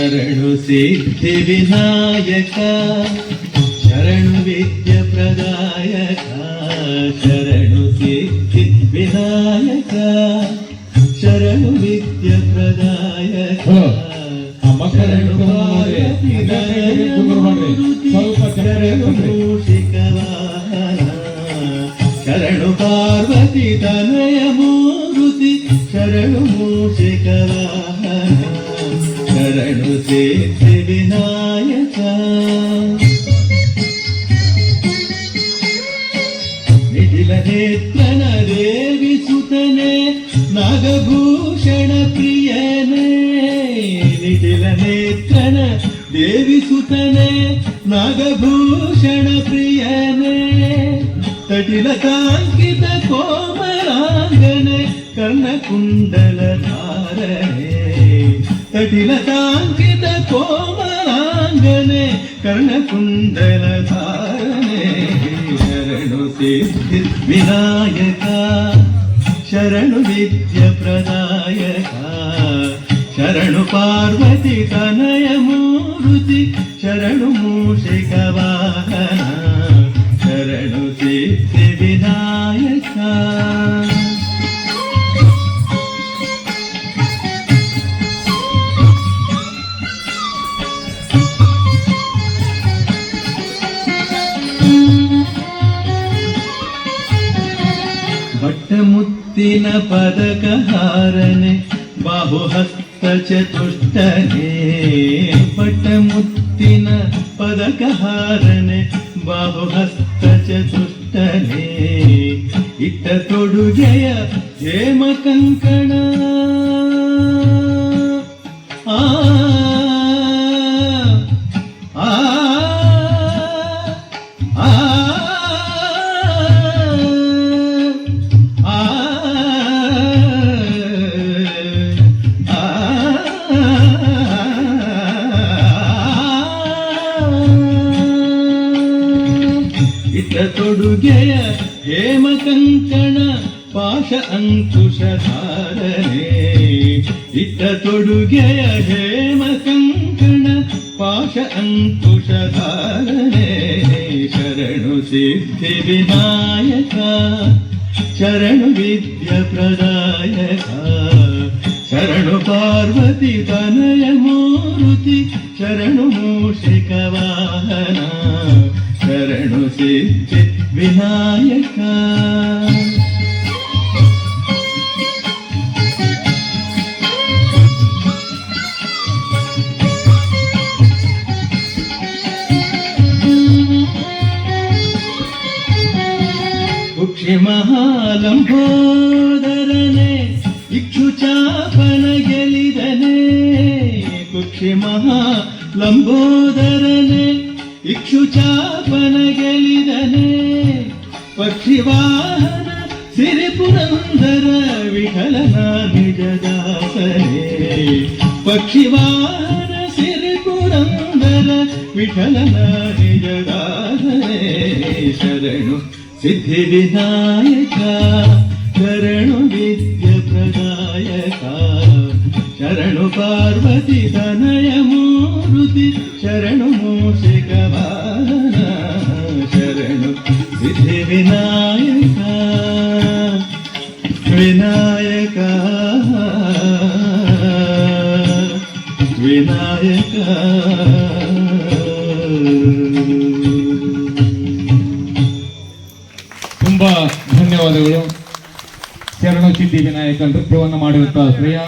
శరణు సిద్ధి వినాయక శరణు విద్య ప్రదాయక శరణు సిద్ధి వినాయక శరణు విద్య ప్రదాయక శరణు పార్వతి తనయ మోరుతి శరణు మూషికవాహన. ಶರಣು ಪಾರ್ವತಿ ತನಯ ಮೂರುತಿ ಶರಣು ಮೂಷಿಕ ವಾಹನ ಶರಣು ಸಿದ್ಧಿ ವಿನಾಯಕ ನಿಖಿಲ ನೇತ್ರನ ದೇವಿ ಸುತನೆ ನಾಗಭೂಷಣ ಪ್ರಿಯನೇ ನಿಖಿಲ ನೇತ್ರನ ದೇವಿ ಸುತನೆ ನಾಗಭೂಷಣ ಪ್ರಿಯನೇ ತಟಿಲ ಕಾಂಕಿತ ಕೋಮಲಾಂಗನೆ ಕರ್ಣಕುಂಡಲ ಧಾರಣೆ కటిలకాంకిత కోమలాంగనే కర్ణకుండల ధారణే శరణు సిద్ధి వినాయక శరణు విద్య ప్రదాయక శరణు పార్వతి తనయమూరుతి శరణు మూషిక వాహన శరణు సిద్ధి వినాయక ಭಟ್ಟಮುತ್ತಿನ ಪದಕ ಹಾರನೆ ಬಾಹುಹಸ್ತ ಚತುಷ್ಟನೆ ಪಟ್ಟಮುತ್ತಿನ ಪದಕ ಹಾರನೆ ಬಾಹುಹಸ್ತ ಚತುಷ್ಟನೆ ಇಟ್ಟ ತೊಡುಗೆಯ ಹೇಮ ಕಂಕಣ ಆ ಆ ಇತ ತೊಡುಗೆಯ ಹೇಮ ಕಂಕಣ, ಪಾಶ ಅಂಕುಶಧಾರನೆ ಇತ ತೊಡುಗೆಯ ಹೇಮ ಕಂಕಣ, ಪಾಶ ಅಂಕುಶಧಾರನೆ ಶರಣು ಸಿದ್ಧಿ ವಿನಾಯಕ, ಶರಣು ವಿದ್ಯ ಪ್ರದಾಯಕ. ಶರಣು ಪಾರ್ವತಿ ತನಯ ಮೂರುತಿ, ಶರಣು ಮೂಷಿಕ ವಾಹನ. ಶರಣು ಸಿದ್ಧಿ ವಿನಾಯಕ ಕುಕ್ಷಿ ಮಹಾಲಂಬೋದರನೆ ಇಕ್ಷು ಚಾಪನ ಗೆಲಿದನೆ ಕುಕ್ಷಿ ಮಹಾಲಂಬೋದರನೆ ಇಕ್ಷು ಚಾಪನ ಗೆಲಿದನೆ ಪಕ್ಷಿ ವಾಹನ ಸಿರಿ ಪುರಂದರ ವಿಠಲನ ನಿಜದಾಸನೆ ಪಕ್ಷಿ ವಾಹನ ಸಿರಿ ಪುರಂದರ ವಿಠಲನ ನಿಜದಾಸನೆ ಶರಣು ಸಿದ್ಧಿ ವಿನಾಯಕ ಶರಣು ವಿದ್ಯ ಪ್ರದಾಯಕ ಶರಣು ಪಾರ್ವತಿ ತನಯ ಮೂರುತಿ ಶರಣು ಮೂಷಿಕ ವಾಹನ ಶರಣು ಸಿದ್ಧಿ ವಿನಾಯಕ ವಿನಾಯಕ ವಿನಾಯಕ ತುಂಬಾ ಧನ್ಯವಾದಗಳು ಶರಣು ಸಿದ್ಧಿ ವಿನಾಯಕ ನೃತ್ಯವನ್ನು ಮಾಡಿರುತ್ತಾ ಶ್ರೇಯಾ